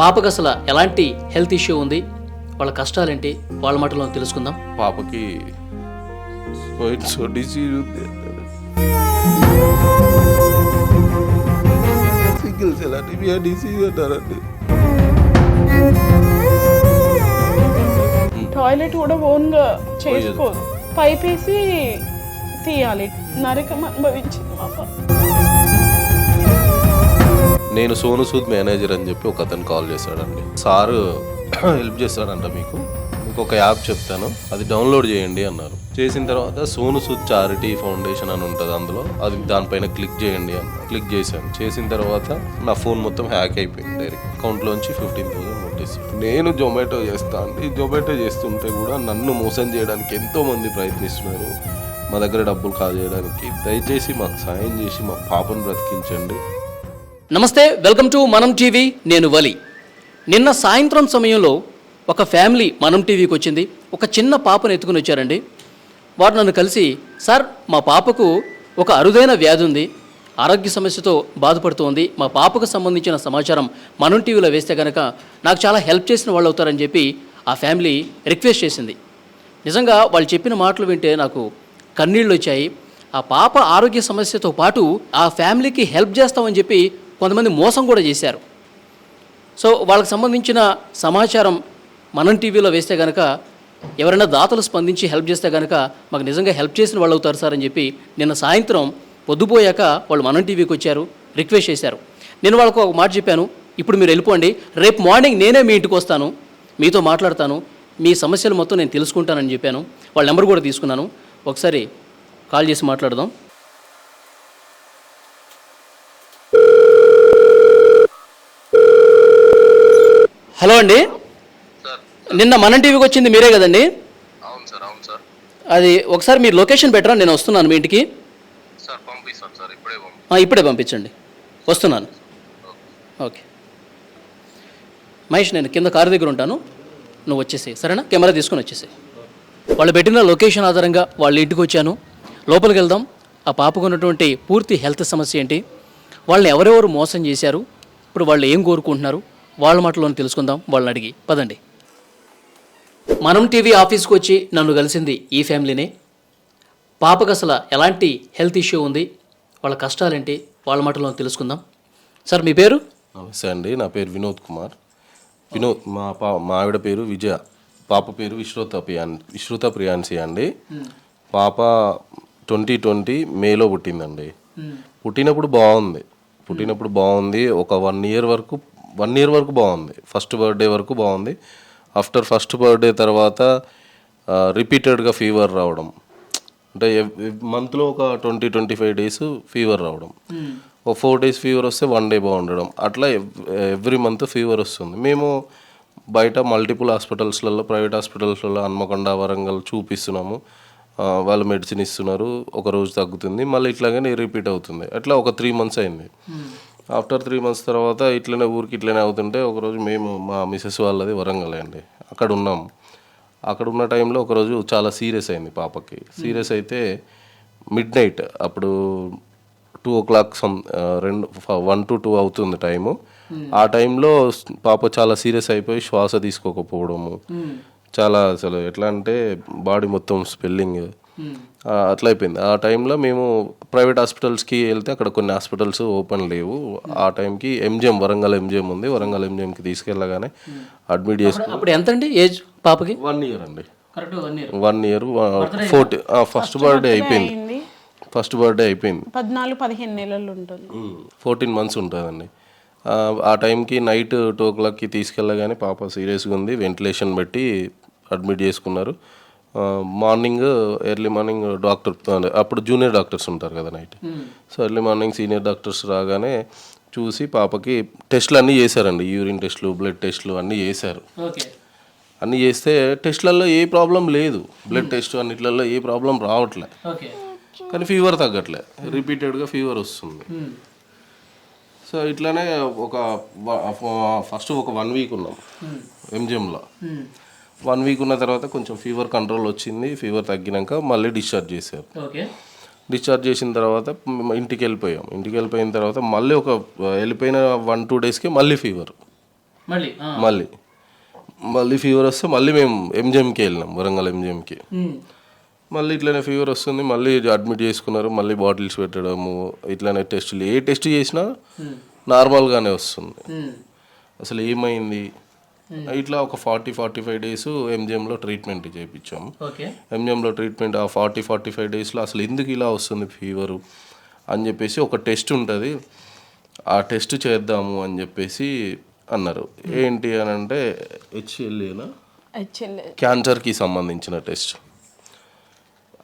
పాపకు అసలు ఎలాంటి హెల్త్ ఇష్యూ ఉంది? వాళ్ళ కష్టాలేంటి? వాళ్ళ మాటలో తెలుసుకుందాం. పాపకి సింగిల్ సెల్ డిసీజ్ అంటారండి? టాయిలెట్ కూడా ఓన్గా చేసుకోదు పైప్ వేసి తీయాలి. నరకం అనుభవించింది మా పాప నేను సోను సూద్ మేనేజర్ అని చెప్పి ఒక అతను కాల్ చేశాడండి. సారు హెల్ప్ చేస్తాడంట మీకు. మీకు ఒక యాప్ చెప్తాను. అది డౌన్లోడ్ చేయండి అన్నారు. చేసిన తర్వాత సోను సూద్ చారిటీ ఫౌండేషన్ అని ఉంటుంది అందులో. అది దానిపైన క్లిక్ చేయండి అని క్లిక్ చేశాను. చేసిన తర్వాత నా ఫోన్ మొత్తం హ్యాక్ అయిపోయింది డైరెక్ట్. అకౌంట్లోంచి ఫిఫ్టీన్ థౌసండ్ కొట్టేసి నేను జొమాటో చేస్తా అండి జొమాటో చేస్తుంటే కూడా నన్ను మోసం చేయడానికి ఎంతోమంది ప్రయత్నిస్తున్నారు. మా దగ్గర డబ్బులు కాజేయడానికి దయచేసి మాకు సాయం చేసి మా పాపను బ్రతికించండి. నమస్తే వెల్కమ్ టు మనం టీవీ నేను వలి. నిన్న సాయంత్రం సమయంలో ఒక ఫ్యామిలీ మనం టీవీకి వచ్చింది. ఒక చిన్న పాపను ఎత్తుకుని వచ్చారండి. వారు నన్ను కలిసి సార్ మా పాపకు ఒక అరుదైన వ్యాధి ఉంది. ఆరోగ్య సమస్యతో బాధపడుతోంది. మా పాపకు సంబంధించిన సమాచారం మనం టీవీలో వేస్తే కనుక నాకు చాలా హెల్ప్ చేసిన వాళ్ళు అవుతారని చెప్పి ఆ ఫ్యామిలీ రిక్వెస్ట్ చేసింది. నిజంగా వాళ్ళు చెప్పిన మాటలు వింటే నాకు కన్నీళ్ళు వచ్చాయి. ఆ పాప ఆరోగ్య సమస్యతో పాటు ఆ ఫ్యామిలీకి హెల్ప్ చేస్తామని చెప్పి కొంతమంది మోసం కూడా చేశారు. సో వాళ్ళకి సంబంధించిన సమాచారం మనం టీవీలో వేస్తే కనుక ఎవరైనా దాతలు స్పందించి హెల్ప్ చేస్తే కనుక మాకు నిజంగా హెల్ప్ చేసిన వాళ్ళు అవుతారు సార్ అని చెప్పి నిన్న సాయంత్రం పొద్దుపోయాక వాళ్ళు మనం టీవీకి వచ్చారు రిక్వెస్ట్ చేశారు. నేను వాళ్ళకు ఒక మాట చెప్పాను ఇప్పుడు మీరు వెళ్ళిపోండి రేపు మార్నింగ్ నేనే మీ ఇంటికి వస్తాను మీతో మాట్లాడతాను మీ సమస్యలు మొత్తం నేను తెలుసుకుంటానని చెప్పాను వాళ్ళ నెంబర్ కూడా తీసుకున్నాను ఒకసారి కాల్ చేసి మాట్లాడదాం. హలో అండి. సార్. నిన్న మన టీవీకి వచ్చింది మీరే కదండి? అవును సార్ అవును సార్. అది ఒకసారి మీరు లొకేషన్ పెట్టరా? నేను వస్తున్నాను మీ ఇంటికి. సార్ పంపిస్తాను సార్ ఇప్పుడే పంపించండి. వస్తున్నాను. ఓకే. మహేష్ నేను కింద కారు దగ్గర ఉంటాను. నువ్వు వచ్చేసేయి సరేనా? కెమెరా తీసుకొని వచ్చేసేయి. వాళ్ళు పెట్టిన లొకేషన్ ఆధారంగా వాళ్ళ ఇంటికి వచ్చాను. లోపలికి వెళ్దాం. ఆ పాపకు ఉన్నటువంటి పూర్తి హెల్త్ సమస్య ఏంటి? వాళ్ళని ఎవరెవరు మోసం చేశారు? ఇప్పుడు వాళ్ళు ఏం కోరుకుంటున్నారు? వాళ్ళ మాటలోనే తెలుసుకుందాం వాళ్ళని అడిగి. పదండి. మనం టీవీ ఆఫీస్కి వచ్చి నన్ను కలిసింది ఈ ఫ్యామిలీనే. పాపకు అసలు ఎలాంటి హెల్త్ ఇష్యూ ఉంది? వాళ్ళ కష్టాలేంటి? వాళ్ళ మాటలో తెలుసుకుందాం. సార్ మీ పేరు? నమస్తే అండి నా పేరు వినోద్ కుమార్. వినోద్ మా పా మా ఆవిడ పేరు విజయ. పాప పేరు విశ్రుత ప్రియాన్ విశ్రుత ప్రియాన్సి అండి. పాప ట్వంటీ ట్వంటీ మేలో పుట్టిందండి. పుట్టినప్పుడు బాగుంది. పుట్టినప్పుడు బాగుంది. ఒక వన్ ఇయర్ వరకు వన్ ఇయర్ వరకు బాగుంది. ఫస్ట్ బర్త్డే వరకు బాగుంది. ఆఫ్టర్ ఫస్ట్ బర్త్డే తర్వాత రిపీటెడ్గా ఫీవర్ రావడం. అంటే మంత్లో ఒక twenty twenty five days fever రావడం. ఒక ఫోర్ డేస్ ఫీవర్ వస్తే వన్ డే బాగుండడం. అట్లా ఎవ్రీ మంత్ ఫీవర్ వస్తుంది. మేము బయట మల్టిపుల్ హాస్పిటల్స్లలో ప్రైవేట్ హాస్పిటల్స్లలో హన్మకొండ వరంగల్ చూపిస్తున్నాము. వాళ్ళు మెడిసిన్ ఇస్తున్నారు. ఒక రోజు తగ్గుతుంది. మళ్ళీ ఇట్లాగనే రిపీట్ అవుతుంది. అట్లా ఒక త్రీ మంత్స్ అయింది. ఆఫ్టర్ త్రీ మంత్స్ తర్వాత ఇట్లనే ఊరికి ఇట్లనే అవుతుంటే ఒకరోజు మేము మా మిసెస్ వాళ్ళది వరంగల్ అండి. అక్కడ ఉన్నాం. అక్కడ ఉన్న టైంలో ఒకరోజు చాలా సీరియస్ అయింది పాపకి. సీరియస్ అయితే మిడ్ నైట్ అప్పుడు టూ ఓ క్లాక్ సమ్ రెండు వన్ టు టూ అవుతుంది టైము ఆ టైంలో పాప చాలా సీరియస్ అయిపోయి శ్వాస తీసుకోకపోవడము. చాలా అసలు ఎట్లా అంటే బాడీ మొత్తం స్పెల్లింగ్ అట్లా అయిపోయింది. ఆ టైంలో మేము ప్రైవేట్ హాస్పిటల్స్కి వెళ్తే అక్కడ కొన్ని హాస్పిటల్స్ ఓపెన్ లేవు. ఆ టైంకి ఎంజిఎం వరంగల్ ఎంజిఎం ఉంది. వరంగల్ ఎంజిఎంకి తీసుకెళ్ళగానే అడ్మిట్ చేసుకుని అప్పుడు ఎంత అండి ఏజ్ పాపకి? వన్ ఇయర్ అండి. Correct one year. Forty first birthday అయిపోయింది. ఫస్ట్ బర్త్డే అయిపోయింది. పద్నాలుగు పదిహేను నెలలు ఉంటుంది. ఫోర్టీన్ మంత్స్ ఉంటుందండి. ఆ, ఆ టైంకి నైట్ టూ ఓ క్లాక్కి తీసుకెళ్ళగానే పాప సీరియస్గా ఉంది. వెంటిలేషన్ పెట్టి అడ్మిట్ చేసుకున్నారు. మార్నింగ్ ఎర్లీ మార్నింగ్ డాక్టర్ అప్పుడు జూనియర్ డాక్టర్స్ ఉంటారు కదా night so early morning senior doctors రాగానే చూసి పాపకి టెస్ట్లు అన్నీ చేశారండి. యూరిన్ టెస్ట్లు బ్లడ్ టెస్ట్లు అన్నీ చేశారు. అన్నీ చేస్తే టెస్ట్లలో ఏ ప్రాబ్లం లేదు. బ్లడ్ టెస్ట్ అన్నిట్లలో ఏ ప్రాబ్లం రావట్లే. కానీ ఫీవర్ తగ్గట్లే. రిపీటెడ్గా ఫీవర్ వస్తుంది. సో ఇట్లానే ఒక ఫస్ట్ ఒక వన్ వీక్ ఉన్నాం. ఎంజిఎంలో వన్ వీక్ ఉన్న తర్వాత కొంచెం ఫీవర్ కంట్రోల్ వచ్చింది ఫీవర్ తగ్గినాక మళ్ళీ డిశ్చార్జ్ చేశారు. ఓకే. డిశ్చార్జ్ చేసిన తర్వాత ఇంటికి వెళ్ళిపోయాం. ఇంటికి వెళ్ళిపోయిన తర్వాత మళ్ళీ ఒక వెళ్ళిపోయిన వన్ టూ డేస్కి మళ్ళీ ఫీవర్ మళ్ళీ. మళ్ళీ. మళ్ళీ ఫీవర్ వస్తే మళ్ళీ మేము ఎంజిఎంకి వెళ్ళినాం వరంగల్ ఎంజిఎంకి. మళ్ళీ ఇట్లనే ఫీవర్ వస్తుంది మళ్ళీ అడ్మిట్ చేసుకున్నారు మళ్ళీ బాటిల్స్ పెట్టడము ఇట్లానే టెస్టులు ఏ టెస్ట్ చేసినా నార్మల్గానే వస్తుంది. అసలు ఏమైంది? ఇట్లా ఒక ఫార్టీ ఫార్టీ ఫైవ్ డేస్ ఎంజిఎంలో ట్రీట్మెంట్ చేయించాము. ఓకే. ఎంజిఎంలో ట్రీట్మెంట్ ఆ ఫార్టీ ఫార్టీ ఫైవ్ డేస్లో అసలు ఎందుకు ఇలా వస్తుంది ఫీవరు అని చెప్పేసి ఒక టెస్ట్ ఉంటుంది. ఆ టెస్ట్ చేద్దాము అని చెప్పేసి అన్నారు. ఏంటి అని అంటే హెచ్ఎల్ఏనా క్యాన్సర్కి సంబంధించిన టెస్ట్.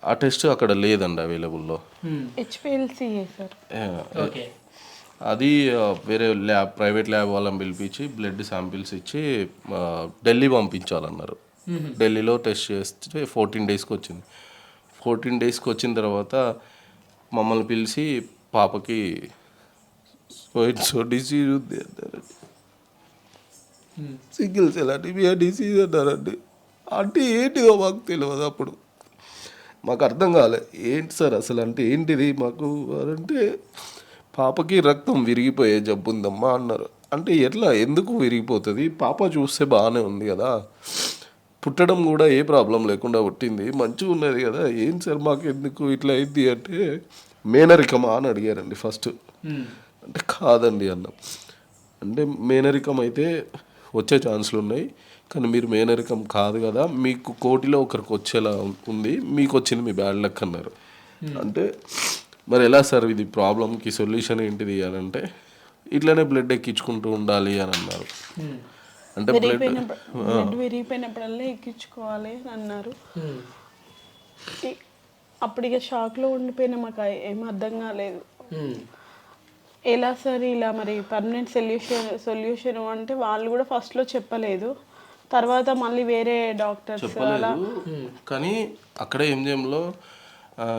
ఆ టెస్ట్ అక్కడ లేదండి అవైలబుల్లో. ఉమ్. అది వేరే ల్యాబ్ ప్రైవేట్ ల్యాబ్ వాళ్ళని పిలిపించి బ్లడ్ శాంపిల్స్ ఇచ్చి ఢిల్లీ పంపించాలన్నారు. ఢిల్లీలో టెస్ట్ చేస్తే ఫోర్టీన్ డేస్కి వచ్చింది. ఫోర్టీన్ డేస్కి వచ్చిన తర్వాత మమ్మల్ని పిలిచి పాపకి సో డిసీజ్ ఉంది అన్నారండి. సింగిల్ సెల్ డిసీజ్ అన్నారండి. అంటే ఏంటిదో మాకు తెలియదు అప్పుడు. మాకు అర్థం కాలే. ఏంటి సార్ అసలు అంటే ఏంటిది మాకు? అంటే పాపకి రక్తం విరిగిపోయే జబ్బు ఉందమ్మా అన్నారు. అంటే ఎట్లా? ఎందుకు విరిగిపోతుంది? పాప చూస్తే బాగానే ఉంది కదా. పుట్టడం కూడా ఏ ప్రాబ్లం లేకుండా పుట్టింది. మంచిగా ఉన్నది కదా. ఏం సార్ మాకు ఎందుకు ఇట్లా అయింది అంటే మేనరికమా అని అడిగారండి ఫస్ట్. అంటే కాదండి అన్నాం. అంటే మేనరికం అయితే వచ్చే ఛాన్సులు ఉన్నాయి. కానీ మీరు మేనరికం కాదు కదా. మీకు కోటిలో ఒకరికి వచ్చేలా ఉంది. మీకు వచ్చింది మీ బ్యాడ్ లక్ అన్నారు. అంటే మరి ఎలా సార్ ఇది ప్రాబ్లంకి సొల్యూషన్ ఏంటిది అని అంటే ఇట్లనే బ్లడ్ ఎక్కించుకుంటూ ఉండాలి అని అన్నారు. ఉమ్. అంటే బ్లడ్ విరిగిపోయినప్పుడు బ్లడ్ విరిగిపోయినప్పుడల్లా ఎక్కించుకోవాలి అని అన్నారు. అప్పుడు ఇక షాక్లో ఉండిపోయినా మాకు ఏం అర్థం కాలేదు. ఉమ్. ఎలా సార్ ఇలా మరి పర్మనెంట్ సొల్యూషన్ సొల్యూషన్ అంటే వాళ్ళు కూడా ఫస్ట్లో చెప్పలేదు. తర్వాత మళ్ళీ వేరే డాక్టర్స్ చెప్పలేదు. కానీ అక్కడే ఎంజిఎంలో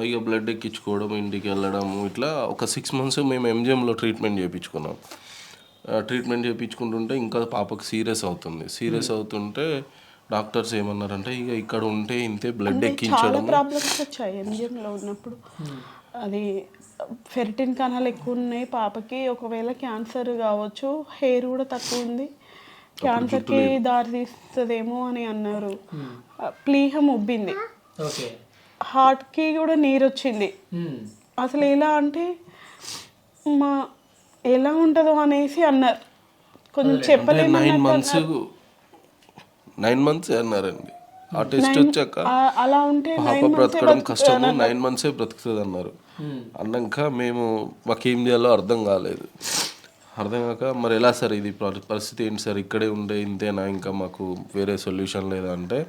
ఇక బ్లడ్ ఎక్కించుకోవడం ఇంటికి వెళ్ళడం ఇట్లా ఒక సిక్స్ మంత్స్ మేము ఎంజిఎంలో ట్రీట్మెంట్ చేయించుకున్నాం. ట్రీట్మెంట్ చేయించుకుంటుంటే ఇంకా పాపకు సీరియస్ అవుతుంది. సీరియస్ అవుతుంటే డాక్టర్స్ ఏమన్నారంటే ఇక ఇక్కడ ఉంటే ఇంతే బ్లడ్ ఎక్కించడం ప్రాబ్లమ్స్ వచ్చాయి ఎంజిఎంలో ఉన్నప్పుడు. అది ఫెరిటిన్ కణాలు ఎక్కువ ఉన్నాయి. పాపకి ఒకవేళ క్యాన్సర్ కావచ్చు హెయిర్ కూడా తక్కువ ఉంది. క్యాన్సర్కి దారి తీస్తుందేమో అని అన్నారు. ప్లీహం ఉబ్బింది. ఓకే హార్ట్కి కూడా నీరు వచ్చింది. ఉమ్. అసలు ఎలా అంటే మా ఎలా ఉంటుందో అనేసి అన్నారు. కొంచెం చెప్పలేము నైన్ మంత్స్ నైన్ మంత్స్ అన్నారండి? ఆ టెస్ట్ వచ్చాక అలా ఉంటే పాప బ్రతకడం కష్టము నైన్ మంత్సే బ్రతుకుతుంది అన్నారు. అన్నాక మేము మాకేం చేయాలో అర్థం కాలేదు. అర్థం కాక మరి ఎలా సార్ ఇది? పరి- పరిస్థితి ఏంటి సార్? ఇక్కడే ఉండే ఇంతేనా? ఇంకా మాకు వేరే సొల్యూషన్ లేదా అంటే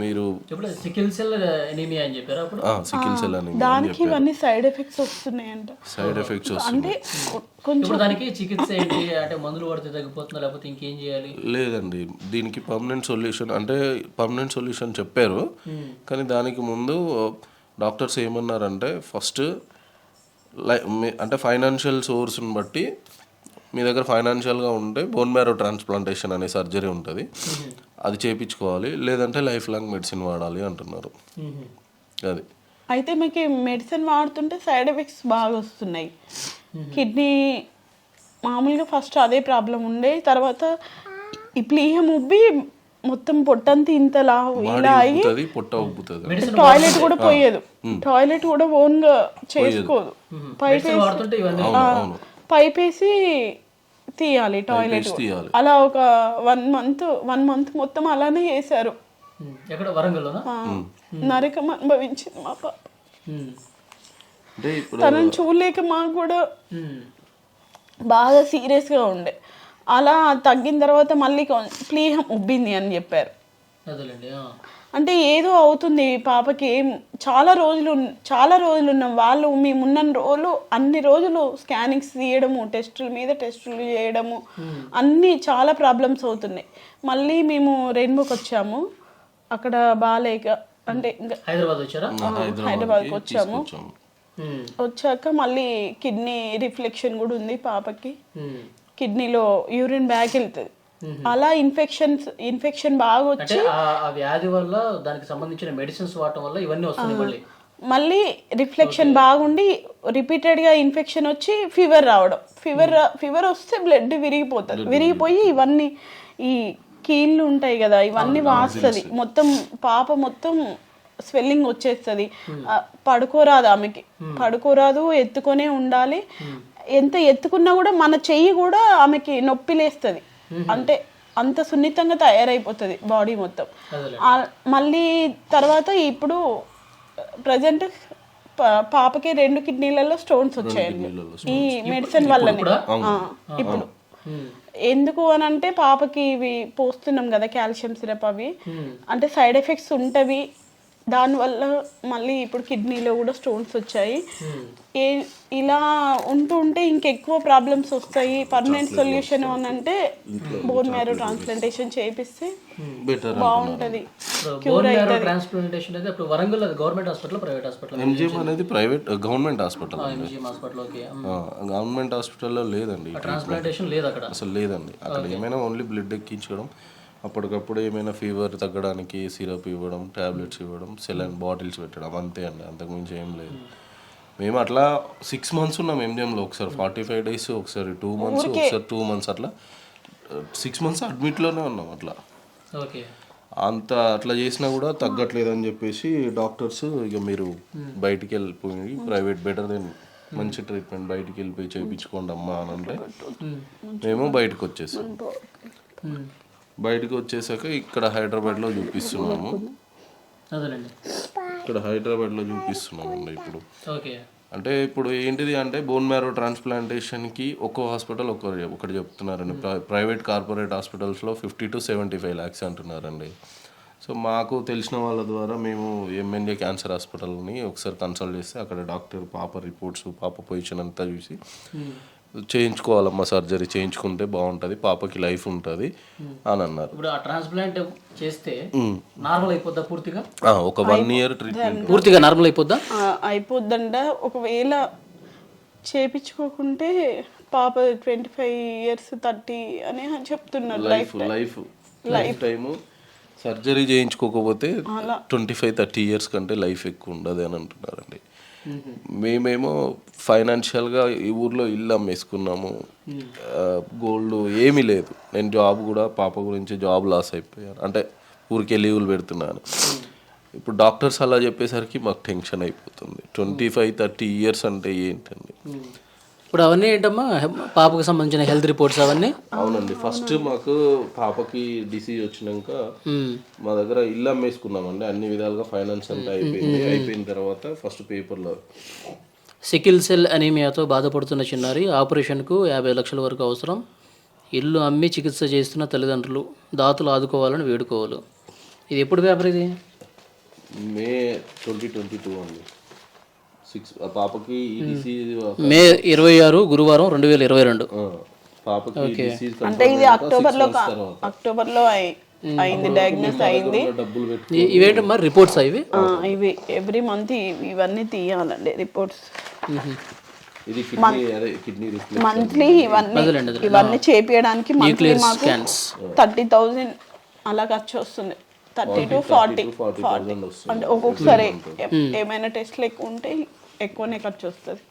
మీరు ఇప్పుడు సికిల్ సెల్ ఎనీమియా అని చెప్పారు అప్పుడు? సికిల్ సెల్ అని దానికి ఇవన్నీ సైడ్ ఎఫెక్ట్స్ వస్తున్నాయంట. సైడ్ ఎఫెక్ట్స్ అంటే కొంచెం ఇప్పుడు దానికి చికిత్స ఏంటి? అంటే మందులు పడితే తగ్గిపోతుందా? లేకపోతే ఇంకేం చేయాలి? లేదండి. దీనికి పర్మనెంట్ సొల్యూషన్ అంటే పర్మనెంట్ సొల్యూషన్ చెప్పారు. కానీ దానికి ముందు డాక్టర్స్ ఏమన్నారంటే ఫస్ట్ లై అంటే ఫైనాన్షియల్ సోర్స్ని బట్టి మీ దగ్గర ఫైనాన్షియల్గా ఉంటే బోన్ మ్యారో ట్రాన్స్ప్లాంటేషన్ అనే సర్జరీ ఉంటుంది. అది చేయించుకోవాలి లేదంటే లైఫ్ లాంగ్ మెడిసిన్ వాడాలి అంటున్నారు. అది. అయితే మీకు మెడిసిన్ వాడుతుంటే సైడ్ ఎఫెక్ట్స్ బాగా వస్తున్నాయి. కిడ్నీ మామూలుగా ఫస్ట్ అదే ప్రాబ్లం ఉండే తర్వాత ఈ ప్లీహం ఉబ్బి మొత్తం పొట్టంతా ఇంతలా ఇలా అయ్యి పొట్ట ఉబ్బుతుంది. టాయిలెట్ కూడా పోయేది. టాయిలెట్ కూడా ఓన్గా చేసుకోదు. పైప్ మెడిసిన్ వాడుతుంటే ఇవన్నీ పైప్ వేసి తీయాలి టాయిలెట్. అలా ఒక వన్ మంత్ వన్ మంత్ మొత్తం అలానే చేశారు. ఆ, నరకం అనుభవించింది మా పాప. తనని చూడలేక మాకు కూడా. బాగా సీరియస్గా ఉండే. అలా తగ్గిన తర్వాత మళ్ళీ ప్లీహం ఉబ్బింది అని చెప్పారు. అంటే ఏదో అవుతుంది పాపకి. ఏం చాలా రోజులు చాలా రోజులు ఉన్నాం. వాళ్ళు మేము ఉన్న రోజులు అన్ని రోజులు స్కానింగ్స్ తీయడము టెస్టుల మీద టెస్టులు చేయడము అన్నీ చాలా ప్రాబ్లమ్స్ అవుతున్నాయి. మళ్ళీ మేము రెయిన్బోకి వచ్చాము. అక్కడ బాగాలేక అంటే ఇంకా హైదరాబాద్ వచ్చారా? హైదరాబాద్కి వచ్చాము. ఉమ్. వచ్చాక మళ్ళీ కిడ్నీ రిఫ్లెక్షన్ కూడా ఉంది పాపకి. ఉమ్. కిడ్నీలో యూరిన్ బ్యాగ్ వెళ్తుంది. అలా ఇన్ఫెక్షన్స్ ఇన్ఫెక్షన్ బాగా వచ్చి ఆ వ్యాధి వల్ల దానికి సంబంధించిన మెడిసిన్స్ వాడటం వల్ల ఇవన్నీ వస్తున్నాయి మళ్ళీ. మళ్ళీ రిఫ్లెక్షన్ బాగుండి రిపీటెడ్గా ఇన్ఫెక్షన్ వచ్చి ఫీవర్ రావడం. ఫీవర్ ఫీవర్ వస్తే బ్లడ్ విరిగిపోతుంది. విరిగిపోయి ఇవన్నీ ఈ కీళ్ళు ఉంటాయి కదా ఇవన్నీ వాస్తుంది. మొత్తం పాప మొత్తం స్వెల్లింగ్ వచ్చేస్తుంది. పడుకోరాదు ఆమెకి. పడుకోరాదు ఎత్తుకొనే ఉండాలి. ఎంత ఎత్తుకున్నా కూడా మన చెయ్యి కూడా ఆమెకి నొప్పి లేస్తుంది అంటే అంత సున్నితంగా తయారైపోతుంది బాడీ మొత్తం. మళ్ళీ తర్వాత ఇప్పుడు ప్రజెంట్ పాపకి రెండు కిడ్నీలలో స్టోన్స్ వచ్చాయండి. ఈ మెడిసిన్ వల్లనే. ఆ, ఇప్పుడు. ఎందుకు అని అంటే పాపకి ఇవి పోస్తున్నాం కదా కాల్షియం సిరప్ అవి. అంటే సైడ్ ఎఫెక్ట్స్ ఉంటవి. దానివల్ల మళ్ళీ ఇప్పుడు కిడ్నీలో కూడా స్టోన్స్ వచ్చాయి. ఏ ఇలా ఉంటూ ఉంటే ఇంకెక్కువ ప్రాబ్లమ్స్ వస్తాయి. పర్మనెంట్ సొల్యూషన్ అని అంటే బోన్ మ్యారో ట్రాన్స్ప్లాంటేషన్ చేపిస్తే బెటర్ బాగుంటది. బోన్ మ్యారో ట్రాన్స్ప్లాంటేషన్ అయితే ఇప్పుడు వరంగల్ అది government hospital private hospital MGM అనేది private government hospital MGM hospital okay government హాస్పిటల్లో లేదండి ట్రాన్స్ప్లాంటేషన్ లేదు అక్కడ. అసలు లేదండి. అక్కడ ఏమైనా ఓన్లీ బ్లడ్ ఎక్కించడం అప్పటికప్పుడు ఏమైనా ఫీవర్ తగ్గడానికి సిరప్ ఇవ్వడం టాబ్లెట్స్ ఇవ్వడం సెలైన్ బాటిల్స్ పెట్టడం అంతే అండి. అంతకుమించి ఏం లేదు. మేము అట్లా సిక్స్ మంత్స్ ఉన్నాం ఎంజిఎంలో ఒకసారి ఫార్టీ ఫైవ్ డేస్ ఒకసారి టూ మంత్స్ ఒకసారి టూ మంత్స్ అట్లా. సిక్స్ మంత్స్ అడ్మిట్లోనే ఉన్నాం అట్లా. ఓకే. అంత అట్లా చేసినా కూడా తగ్గట్లేదు అని చెప్పేసి డాక్టర్స్ ఇక మీరు బయటికి వెళ్ళిపోయి ప్రైవేట్ బెటర్ దెన్ మంచి ట్రీట్మెంట్ బయటికి వెళ్ళిపోయి చేయించుకోండి అమ్మా అని అంటే మేము. బయటకు వచ్చేసాం. బయటకు వచ్చేసాక ఇక్కడ హైదరాబాద్లో చూపిస్తున్నాము. ఇక్కడ హైదరాబాద్లో చూపిస్తున్నామండి ఇప్పుడు. ఓకే. అంటే ఇప్పుడు ఏంటిది అంటే బోన్ మ్యారో ట్రాన్స్ప్లాంటేషన్కి ఒక్కో హాస్పిటల్ ఒక్కరు ఒకటి చెప్తున్నారండి. ప్ర- ప్రైవేట్ కార్పొరేట్ హాస్పిటల్స్లో fifty to seventy five lakhs అంటున్నారండి. సో మాకు తెలిసిన వాళ్ళ ద్వారా మేము ఎంఎన్ఏ క్యాన్సర్ హాస్పిటల్ని ఒకసారి కన్సల్ట్ చేస్తే అక్కడ డాక్టర్ పాప రిపోర్ట్స్ పాప పొజిషన్ అంతా చూసి చేయించుకోవాలమ్మా సర్జరీ చేయించుకుంటే బాగుంటుంది పాపకి లైఫ్ ఉంటుంది అని అన్నారు. ఇప్పుడు ఆ ట్రాన్స్ప్లాంట్ చేస్తే నార్మల్ అయిపోద్దా పూర్తిగా? ఆ, ఒక వన్ ఇయర్ ట్రీట్మెంట్ పూర్తిగా నార్మల్ అయిపోద్దా? అయిపోద్దంట. ఒకవేళ చేపించుకోకుంటే పాప ట్వంటీ ఫైవ్ ఇయర్స్ థర్టీ అని చెప్తున్నారు. Life life life time surgery చేయించుకోకపోతే ట్వంటీ ఫైవ్ థర్టీ ఇయర్స్ కంటే లైఫ్ ఎక్కువ ఉండదు అని అంటున్నారండి. మేమేమో ఫైనాన్షియల్గా ఈ ఊర్లో ఇల్లు అమ్మేసుకున్నాము. గోల్డ్ ఏమీ లేదు. నేను జాబ్ కూడా పాప గురించి జాబ్ లాస్ అయిపోయాను. అంటే ఊరికే లీవులు పెడుతున్నాను. ఇప్పుడు డాక్టర్స్ అలా చెప్పేసరికి మాకు టెన్షన్ అయిపోతుంది. ట్వంటీ ఫైవ్ థర్టీ ఇయర్స్ అంటే ఏంటండి? ఇప్పుడు అవన్నీ ఏంటమ్మా? పాపకు సంబంధించిన హెల్త్ రిపోర్ట్స్ అవన్నీ? అవునండి. ఫస్ట్ మాకు పాపకి డిసీజ్ వచ్చినాక. మా దగ్గర ఇల్లు అమ్మేసుకున్నామండి. అన్ని విధాలుగా ఫైనాన్స్ అంతా అయిపోయింది. అయిపోయిన తర్వాత ఫస్ట్ పేపర్లో సికిల్ సెల్ అనీమియాతో బాధపడుతున్న చిన్నారి ఆపరేషన్కు యాభై లక్షల వరకు అవసరం. ఇల్లు అమ్మి చికిత్స చేస్తున్న తల్లిదండ్రులు దాతలు ఆదుకోవాలని వేడుకోవాలి. ఇది ఎప్పుడు పేపర్ ఇది? మే ట్వంటీ ట్వంటీ టూ అండి. సిక్స్ పాపకి మే ఇరవై ఆరు గురువారం రెండు వేల ఇరవై రెండు. పాపకి డిసీజ్ అంటే ఇది అక్టోబర్లో అక్టోబర్లో అయి- అయింది డయాగ్నోస్ అయింది. డబ్బులు పెట్టి. ఇ- ఇవేంటమ్మా రిపోర్ట్స్ ఇవి? ఆ, ఇవి ఎవ్రీ మంత్ ఇవన్నీ తీయాలండి రిపోర్ట్స్ ఇది కిడ్నీ అదే కిడ్నీ రిప్లేస్ మంత్లీ ఇవన్నీ ఇవన్నీ చేపియడానికి మంత్లీ మాకు స్కాన్స్ థర్టీ థౌజండ్ అలా ఖర్చు వస్తుంది. Thirty to forty. ఫార్టీ అంటే ఒక్కొక్కసారి ఏ- ఏమైనా టెస్ట్లు ఎక్కువ ఉంటే ఎక్కువనే ఖర్చు వస్తుంది.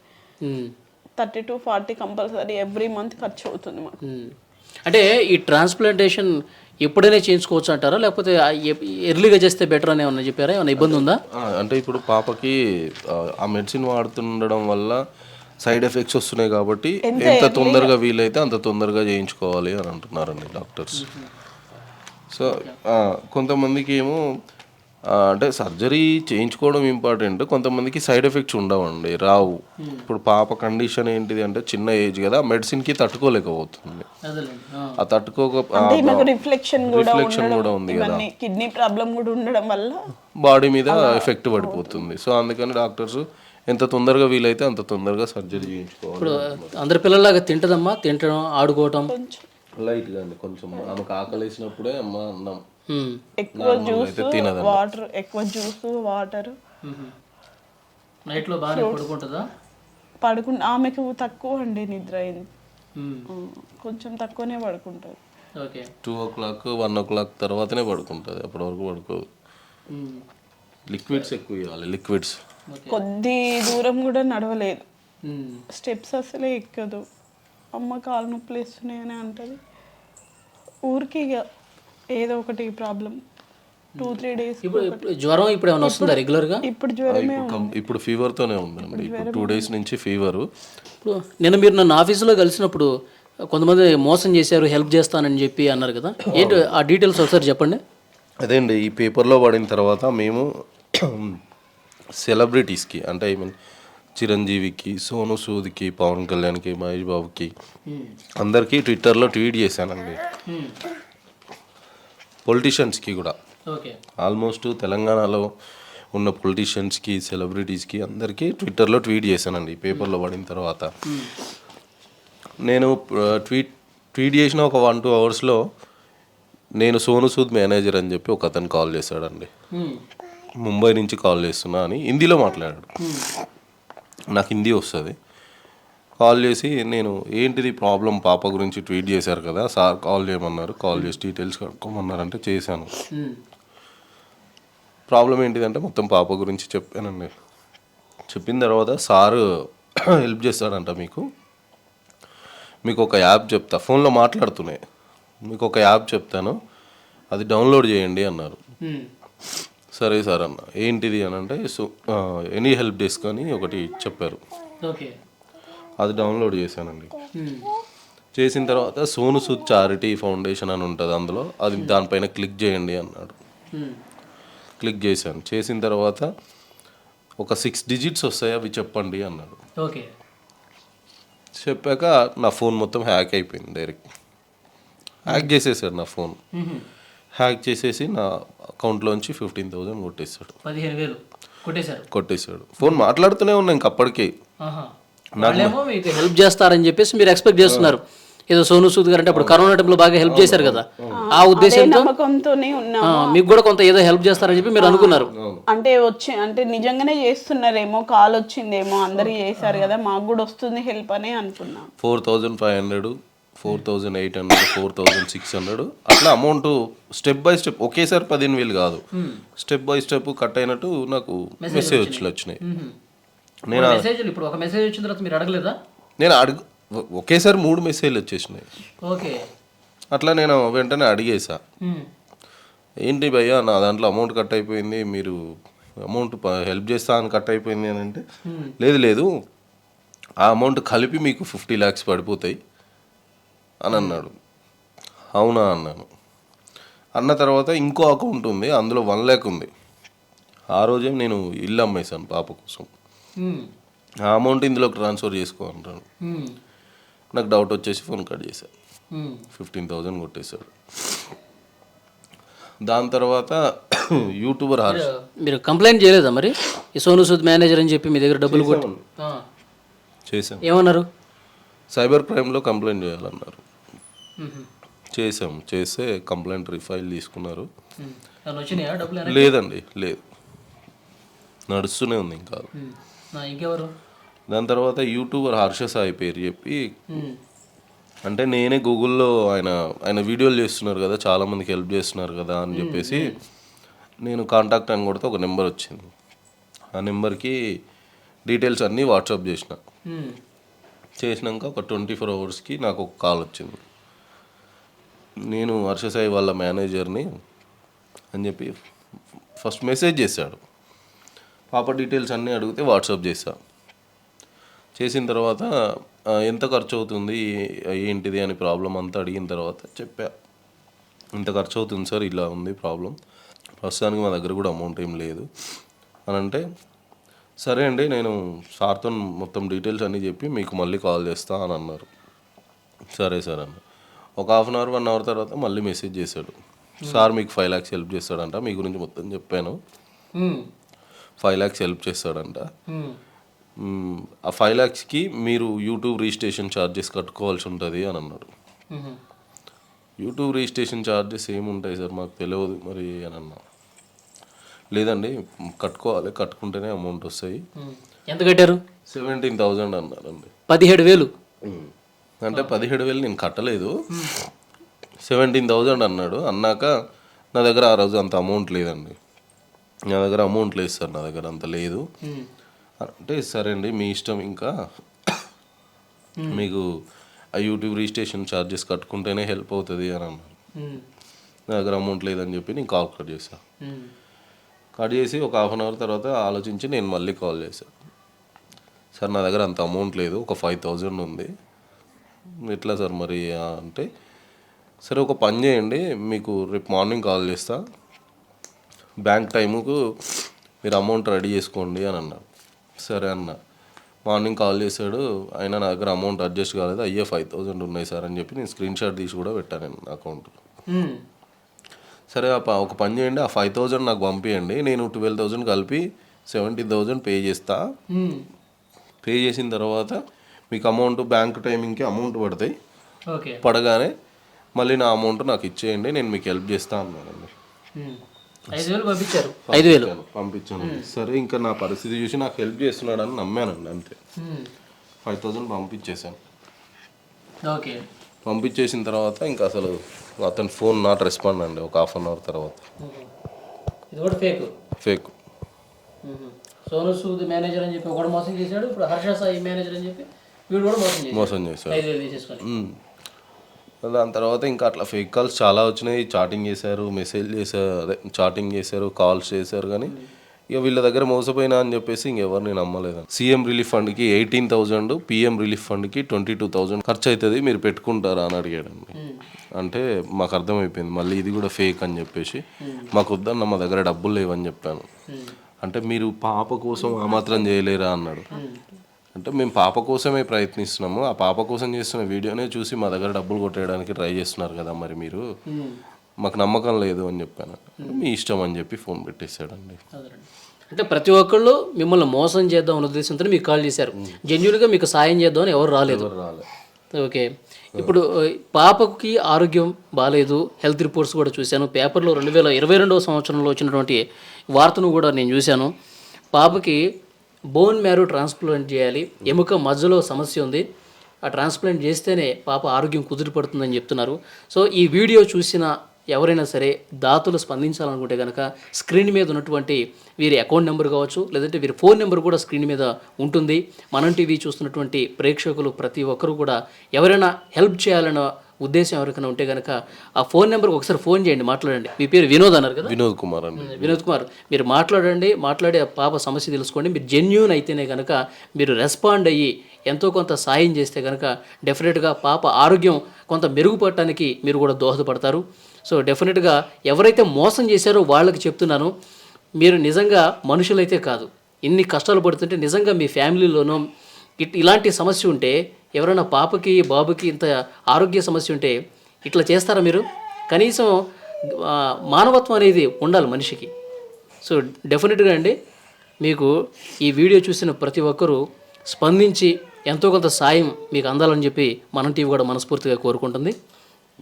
Thirty to forty compulsory every month ఖర్చు అవుతుంది మాకు. అంటే ఈ ట్రాన్స్ప్లాంటేషన్ ఎప్పుడైనా చేయించుకోవచ్చు అంటారా? లేకపోతే ఎర్లీగా చేస్తే బెటర్ అని ఏమన్నా చెప్పారా? ఏమైనా ఇబ్బంది ఉందా? అంటే ఇప్పుడు పాపకి ఆ, ఆ మెడిసిన్ వాడుతుండడం వల్ల సైడ్ ఎఫెక్ట్స్ వస్తున్నాయి కాబట్టి ఎంత తొందరగా వీలైతే అంత తొందరగా చేయించుకోవాలి అని అంటున్నారండి డాక్టర్స్. సో కొంతమందికి ఏమో అంటే సర్జరీ చేయించుకోవడం ఇంపార్టెంట్. కొంతమందికి సైడ్ ఎఫెక్ట్స్ ఉండవండి రావు. ఇప్పుడు పాప కండిషన్ ఏంటిది అంటే చిన్న ఏజ్ కదా మెడిసిన్కి తట్టుకోలేకపోతుంది. ఆ. తట్టుకోక రిఫ్లెక్షన్ కూడా రిఫ్లెక్షన్ కూడా ఉంది కదా. కిడ్నీ ప్రాబ్లం కూడా ఉండడం వల్ల బాడీ మీద ఎఫెక్ట్ పడిపోతుంది. సో అందుకని డాక్టర్స్ ఎంత తొందరగా వీలైతే అంత తొందరగా సర్జరీ చేయించుకోవాలి. ఇప్పుడు అందరి పిల్లల్లాగా తింటదమ్మా? తింటడం ఆడుకోవటం? లైట్గా అండి కొంచెం ఆమెకు ఆకలి వేసినప్పుడే అమ్మ అన్నం. ఎక్కువ జ్యూస్ వాటర్ ఎక్కువ జ్యూస్ వాటర్. నైట్లో బాగానే పడుకుంటుందా? పడుకు ఆమెకు తక్కువ అండి నిద్ర అయింది. కొంచెం తక్కువనే పడుకుంటుంది. Okay. Two o'clock one o'clock తర్వాతనే పడుకుంటుంది. అప్పటి వరకు పడుకోదు. లిక్విడ్స్ ఎక్కువ ఇవ్వాలి లిక్విడ్స్. కొద్ది దూరం కూడా నడవలేదు. స్టెప్స్ అసలే ఎక్కదు. అమ్మ కాలు నొప్పులు వేస్తున్నాయని అంటది. ఊరికి ఇక ఏదో ఒకటి ప్రాబ్లం. టూ త్రీ డేస్ ఇప్పుడు ఇప్పుడు జ్వరం ఇప్పుడు ఏమైనా వస్తుందా రెగ్యులర్గా ఇప్పుడు జ్వరమే ఇప్పుడు కం- ఇప్పుడు ఫీవర్తోనే ఉందండి ఇప్పుడు టూ డేస్ నుంచి ఫీవరు ఇప్పుడు నిన్న మీరు నన్ను ఆఫీసులో కలిసినప్పుడు కొంతమంది మోసం చేశారు హెల్ప్ చేస్తానని చెప్పి అన్నారు కదా. ఏంటి ఆ డీటెయిల్స్ ఒకసారి చెప్పండి. అదే అండి ఈ పేపర్లో పడిన తర్వాత మేము సెలబ్రిటీస్కి అంటే ఐ మీన్ చిరంజీవికి సోను సూద్కి పవన్ కళ్యాణ్కి మహేష్ బాబుకి అందరికీ ట్విట్టర్లో ట్వీట్ చేశానండి. పొలిటీషియన్స్కి కూడా. ఆల్మోస్ట్ తెలంగాణలో ఉన్న పొలిటీషియన్స్కి సెలబ్రిటీస్కి అందరికీ ట్విట్టర్లో ట్వీట్ చేశానండి పేపర్లో పడిన తర్వాత. నేను ట్వీట్ ట్వీట్ చేసిన ఒక వన్ టూ అవర్స్లో నేను సోను సూద్ మేనేజర్ అని చెప్పి ఒక అతను కాల్ చేశాడండి. ముంబై నుంచి కాల్ చేస్తున్నా అని హిందీలో మాట్లాడాడు. నాకు హిందీ వస్తుంది. కాల్ చేసి నేను ఏంటిది ప్రాబ్లం పాప గురించి ట్వీట్ చేశారు కదా సార్ కాల్ చేయమన్నారు కాల్ చేసి డీటెయిల్స్ కనుక్కోమన్నారంటే చేశాను. ప్రాబ్లం ఏంటిదంటే మొత్తం పాప గురించి చెప్పానండి. చెప్పిన తర్వాత సారు హెల్ప్ చేస్తాడంట మీకు. మీకు ఒక యాప్ చెప్తా. ఫోన్లో మాట్లాడుతున్నాయి మీకు ఒక యాప్ చెప్తాను. అది డౌన్లోడ్ చేయండి అన్నారు. సరే సార్ అన్న. ఏంటిది అని అంటే సో ఎనీ హెల్ప్ డెస్క్ అని ఒకటి చెప్పారు. అది డౌన్లోడ్ చేశానండి. చేసిన తర్వాత సోను సూద్ చారిటీ ఫౌండేషన్ అని ఉంటుంది అందులో అది దానిపైన క్లిక్ చేయండి అన్నాడు. క్లిక్ చేశాను. చేసిన తర్వాత ఒక సిక్స్ డిజిట్స్ వస్తాయి అవి చెప్పండి అన్నాడు. ఓకే. చెప్పాక నా ఫోన్ మొత్తం హ్యాక్ అయిపోయింది డైరెక్ట్ హ్యాక్ చేసేసాడు నా ఫోన్. హ్యాక్ చేసేసి నా అకౌంట్లోంచి ఫిఫ్టీన్ థౌజండ్ కొట్టేశాడు పదిహేను వేలు కొట్టేశారు. కొట్టేశాడు. ఫోన్ మాట్లాడుతూనే ఉన్నా ఇంక అప్పటికే. వాళ్ళేమో మీకు హెల్ప్ చేస్తారని చెప్పేసి మీరు ఎక్స్పెక్ట్ చేస్తున్నారు. ఏదో సోను సూద్ గారు అంటే అప్పుడు కరోనా టైంలో బాగా హెల్ప్ చేశారు కదా. ఆ ఉద్దేశంతో? నమ్మకంతోనే మీకు కూడా కొంత ఏదో హెల్ప్ చేస్తారని చెప్పి మీరు అనుకున్నారు. అంటే వచ్చి అంటే నిజంగానే చేస్తున్నారేమో కాల్ వచ్చిందేమో అందరు చేశారు కదా మాకు కూడా వస్తుంది హెల్ప్ అనే అనుకున్నా. Four thousand five hundred four thousand eight hundred four thousand six hundred. అట్లా అమౌంట్ స్టెప్ బై స్టెప్ ఒకేసారి పదిహేను వేలు కాదు. స్టెప్ బై స్టెప్ కట్ అయినట్టు నాకు మెసేజ్ వచ్చి వచ్చినాయి. నేను ఇప్పుడు ఒక మెసేజ్ వచ్చిన తర్వాత మీరు అడగలేదా? నేను అడుగు ఒకేసారి మూడు మెసేజ్లు వచ్చేసినాయి. ఓకే. అట్లా నేను వెంటనే అడిగేసా. ఏంటి భయ్యా నా దాంట్లో అమౌంట్ కట్ అయిపోయింది మీరు అమౌంట్ హెల్ప్ చేస్తా అని కట్ అయిపోయింది అని అంటే లేదు లేదు. ఆ అమౌంట్ కలిపి మీకు ఫిఫ్టీ ల్యాక్స్ పడిపోతాయి. అని అన్నాడు. అవునా అన్నాను. అన్న తర్వాత ఇంకో అకౌంట్ ఉంది అందులో వన్ ల్యాక్ ఉంది. ఆ రోజే నేను ఇల్లు అమ్మేశాను పాప కోసం. ఆ అమౌంట్ ఇందులోకి ట్రాన్స్ఫర్ చేసుకో అంటాను నాకు డౌట్ వచ్చేసి ఫోన్ కట్ చేశాను ఫిఫ్టీన్ థౌజండ్ కొట్టేశాడు. దాని తర్వాత యూట్యూబర్ హర్ష. మీరు కంప్లైంట్ చేయలేదా మరి? ఈ సోను సూద్ మేనేజర్ అని చెప్పి మీ దగ్గర డబ్బులు కొట్టి ఆ. చేశాం ఏమన్నారు? సైబర్ క్రైమ్లో కంప్లైంట్ చేయాలన్నారు. చేసాం చేస్తే కంప్లైంట్ రిఫైల్ తీసుకున్నారు? లేదండి లేదు. నడుస్తూనే ఉంది ఇంకా. ఇంకెవరు? దాని తర్వాత యూట్యూబర్ హర్ష సాయి పేరు చెప్పి అంటే నేనే గూగుల్లో ఆయన ఆయన వీడియోలు చేస్తున్నారు కదా చాలా మందికి హెల్ప్ చేస్తున్నారు కదా అని చెప్పేసి నేను కాంటాక్ట్ అని కొడితే ఒక నెంబర్ వచ్చింది. ఆ నెంబర్కి డీటెయిల్స్ అన్నీ వాట్సాప్ చేసిన. చేసినాక ఒక ట్వంటీ ఫోర్ అవర్స్కి నాకు ఒక కాల్ వచ్చింది. నేను హర్షసాయి వాళ్ళ మేనేజర్ని అని చెప్పి ఫస్ట్ మెసేజ్ చేశాడు. పాప డీటెయిల్స్ అన్నీ అడిగితే వాట్సాప్ చేశా. చేసిన తర్వాత ఎంత ఖర్చు అవుతుంది ఏంటిది? అని ప్రాబ్లం అంతా అడిగిన తర్వాత చెప్పా. ఇంత ఖర్చు అవుతుంది సార్ ఇలా ఉంది ప్రాబ్లం. ప్రస్తుతానికి మా దగ్గర కూడా అమౌంట్ ఏం లేదు. అని అంటే సరే అండి నేను సార్తో మొత్తం డీటెయిల్స్ అన్నీ చెప్పి మీకు మళ్ళీ కాల్ చేస్తా అని అన్నారు. సరే సార్ అన్న ఒక half an hour one hour తర్వాత మళ్ళీ మెసేజ్ చేశాడు. సార్ మీకు ఫైవ్ ల్యాక్స్ హెల్ప్ చేస్తాడంట. మీ గురించి మొత్తం చెప్పాను. ఫైవ్ ల్యాక్స్ హెల్ప్ చేస్తాడంట. ఆ ఫైవ్ ల్యాక్స్కి మీరు యూట్యూబ్ రిజిస్ట్రేషన్ ఛార్జెస్ కట్టుకోవాల్సి ఉంటుంది అని అన్నాడు. యూట్యూబ్ రిజిస్ట్రేషన్ ఛార్జెస్ ఏముంటాయి సార్? మాకు తెలియదు మరి అని అన్నా. లేదండి కట్టుకోవాలి. కట్టుకుంటేనే అమౌంట్ వస్తాయి. ఎంత కట్టారు? సెవెంటీన్ థౌజండ్ అన్నారండి. పదిహేడు వేలు. అంటే పదిహేడు వేలు నేను కట్టలేదు. సెవెంటీన్ థౌజండ్ అన్నాడు. అన్నాక నా దగ్గర ఆ రోజు అంత అమౌంట్ లేదండి. నా దగ్గర అమౌంట్ లేదు సార్ నా దగ్గర అంత లేదు. అంటే సరే అండి మీ ఇష్టం ఇంకా. మీకు ఆ యూట్యూబ్ రిజిస్ట్రేషన్ ఛార్జెస్ కట్టుకుంటేనే హెల్ప్ అవుతుంది అని అన్నాను నా దగ్గర అమౌంట్ లేదని చెప్పి నేను కాల్ కట్ చేశాను కట్ చేసి ఒక హాఫ్ అన్ అవర్ తర్వాత ఆలోచించి నేను మళ్ళీ కాల్ చేశాను సార్ నా దగ్గర అంత అమౌంట్ లేదు ఒక ఫైవ్ థౌజండ్ ఉంది. ఎట్లా సార్ మరి అంటే సరే ఒక పని చేయండి మీకు రేపు మార్నింగ్ కాల్ చేస్తా. బ్యాంక్ టైముకు మీరు అమౌంట్ రెడీ చేసుకోండి అని అన్నారు సరే అన్న. మార్నింగ్ కాల్ చేశాడు అయినా నా దగ్గర అమౌంట్ అడ్జస్ట్ కాలేదు అయ్యే ఫైవ్ థౌజండ్ ఉన్నాయి సార్ అని చెప్పి నేను స్క్రీన్ షాట్ తీసి కూడా పెట్టాను నేను అకౌంట్ సరే ఒక పని చేయండి ఆ ఫైవ్ థౌజండ్ నాకు పంపించండి నేను ట్వెల్వ్ థౌజండ్ కలిపి సెవెంటీ థౌజండ్ పే చేస్తా. పే చేసిన తర్వాత మీకు అమౌంట్ బ్యాంక్ టైమింగ్కి అమౌంట్ పడతాయి. ఓకే. పడగానే మళ్ళీ నా అమౌంట్ నాకు ఇచ్చేయండి నేను మీకు హెల్ప్ చేస్తా అన్నానండి ఐదు వేలు పంపించారు. ఐదు వేలు. పంపించాను సరే ఇంకా నా పరిస్థితి చూసి నాకు హెల్ప్ చేస్తున్నాడని నమ్మానండి అంతే. ఫైవ్ థౌజండ్ పంపించేశాను. ఓకే. పంపించేసిన తర్వాత ఇంకా అసలు అతని ఫోన్ నాట్ రెస్పాండ్ అండి ఒక హాఫ్ అన్ అవర్ తర్వాత. ఇది కూడా fake fake Sonu Sood manager అని చెప్పి ఒకడు మోసం చేశాడు ఇప్పుడు హర్ష సాయి మేనేజర్ అని చెప్పి వీడు కూడా మోసం చేశాడు. మోసం చేశాడు. ఐదు వేలు తీసేసుకొని. మ్మ్. దాని తర్వాత ఇంకా అట్లా ఫేక్ కాల్స్ చాలా వచ్చినాయి. చాటింగ్ చేశారు మెసేజ్ చేశారు అదే చాటింగ్ చేశారు కాల్స్ చేశారు కానీ ఇక వీళ్ళ దగ్గర మోసపోయినా అని చెప్పేసి ఇంకెవరిని నమ్మలేదు. సీఎం రిలీఫ్ ఫండ్కి ఎయిటీన్ థౌజండ్ పిఎం రిలీఫ్ ఫండ్కి ట్వంటీ టూ థౌజండ్ ఖర్చు అవుతుంది మీరు పెట్టుకుంటారా అని అడిగాడండి. అంటే మాకు అర్థమైపోయింది మళ్ళీ ఇది కూడా ఫేక్ అని చెప్పేసి. మాకు వద్దన్న మా దగ్గర డబ్బులు లేవని చెప్పాను. అంటే మీరు పాప కోసం ఆ మాత్రం చేయలేరా అన్నాడు. అంటే మేము పాప కోసమే ప్రయత్నిస్తున్నాము. ఆ పాప కోసం చేస్తున్న వీడియోనే చూసి మా దగ్గర డబ్బులు కొట్టేయడానికి ట్రై చేస్తున్నారు కదా మరి మీరు. మాకు నమ్మకం లేదు అని చెప్పాను. మీ ఇష్టం అని చెప్పి ఫోన్ పెట్టేశాడండి. అంటే ప్రతి ఒక్కళ్ళు మిమ్మల్ని మోసం చేద్దాం అనే ఉద్దేశంతో మీకు కాల్ చేశారు. జెన్యున్గా మీకు సాయం చేద్దామని ఎవరు రాలేదు. ఎవరు రాలే. ఓకే. ఇప్పుడు పాపకి ఆరోగ్యం బాగాలేదు హెల్త్ రిపోర్ట్స్ కూడా చూశాను. పేపర్లో రెండు వేల ఇరవై రెండవ సంవత్సరంలో వచ్చినటువంటి వార్తను కూడా నేను చూశాను. పాపకి బోన్ మ్యారో ట్రాన్స్ప్లాంట్ చేయాలి. ఎముక మధ్యలో సమస్య ఉంది. ఆ ట్రాన్స్ప్లాంట్ చేస్తేనే పాప ఆరోగ్యం కుదిరిపడుతుందని చెప్తున్నారు. సో ఈ వీడియో చూసిన ఎవరైనా సరే దాతలు స్పందించాలనుకుంటే కనుక స్క్రీన్ మీద ఉన్నటువంటి వీరి అకౌంట్ నెంబర్ కావచ్చు లేదంటే వీరి ఫోన్ నెంబర్ కూడా స్క్రీన్ మీద ఉంటుంది. మనం టీవీ చూస్తున్నటువంటి ప్రేక్షకులు ప్రతి ఒక్కరు కూడా ఎవరైనా హెల్ప్ చేయాలన్న ఉద్దేశం ఎవరికైనా ఉంటే కనుక ఆ ఫోన్ నెంబర్కి ఒకసారి ఫోన్ చేయండి మాట్లాడండి. మీ పేరు వినోద్ అన్నారు కదా? వినోద్ కుమార్ అండి. వినోద్ కుమార్. మీరు మాట్లాడండి మాట్లాడి పాప సమస్య తెలుసుకోండి. మీరు జెన్యూన్ అయితేనే కనుక మీరు రెస్పాండ్ అయ్యి ఎంతో కొంత సాయం చేస్తే కనుక డెఫినెట్గా పాప ఆరోగ్యం కొంత మెరుగుపడటానికి మీరు కూడా దోహదపడతారు. సో డెఫినెట్గా ఎవరైతే మోసం చేశారో వాళ్ళకి చెప్తున్నాను మీరు నిజంగా మనుషులైతే కాదు. ఇన్ని కష్టాలు పడుతుంటే నిజంగా మీ ఫ్యామిలీలోనో ఇట్ ఇలాంటి సమస్య ఉంటే ఎవరైనా పాపకి బాబుకి ఇంత ఆరోగ్య సమస్య ఉంటే ఇట్లా చేస్తారా మీరు? కనీసం మానవత్వం అనేది ఉండాలి మనిషికి. సో డెఫినెట్గా అండి మీకు ఈ వీడియో చూసిన ప్రతి ఒక్కరూ స్పందించి ఎంతో కొంత సాయం మీకు అందాలని చెప్పి మనం టీవీ కూడా మనస్ఫూర్తిగా కోరుకుంటుంది.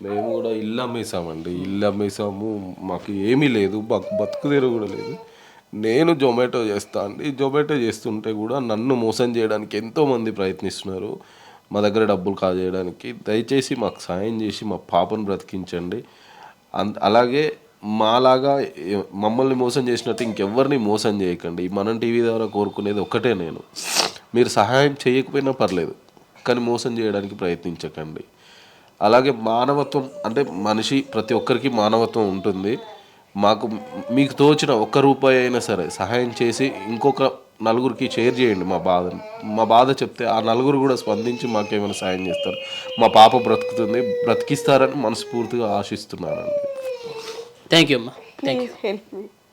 మేము కూడా ఇల్లు అమ్మేసామండి ఇల్లు అమ్మేసాము మాకు ఏమీ లేదు. మాకు బతుకుదేరు కూడా లేదు. నేను జొమాటో చేస్తా అండి. జొమాటో చేస్తుంటే కూడా నన్ను మోసం చేయడానికి ఎంతోమంది ప్రయత్నిస్తున్నారు. మా దగ్గర డబ్బులు కాజేయడానికి దయచేసి మాకు సాయం చేసి మా పాపను బ్రతికించండి. అన్- అలాగే మాలాగా మమ్మల్ని మోసం చేసినట్టు ఇంకెవ్వరిని మోసం చేయకండి. మనం టీవీ ద్వారా కోరుకునేది ఒకటే నేను. మీరు సహాయం చేయకపోయినా పర్లేదు కానీ మోసం చేయడానికి ప్రయత్నించకండి. అలాగే మానవత్వం అంటే మనిషి ప్రతి ఒక్కరికి మానవత్వం ఉంటుంది. మాకు మీకు తోచిన ఒక్క రూపాయి అయినా సరే సహాయం చేసి ఇంకొక నలుగురికి షేర్ చేయండి మా బాధను మా బాధ చెప్తే ఆ నలుగురు కూడా స్పందించి మాకేమైనా సాయం చేస్తారు. మా పాప బ్రతుకుతుంది బ్రతికిస్తారని మనస్ఫూర్తిగా ఆశిస్తున్నానండి. థ్యాంక్ యూ అమ్మా. హెల్ప్ మీ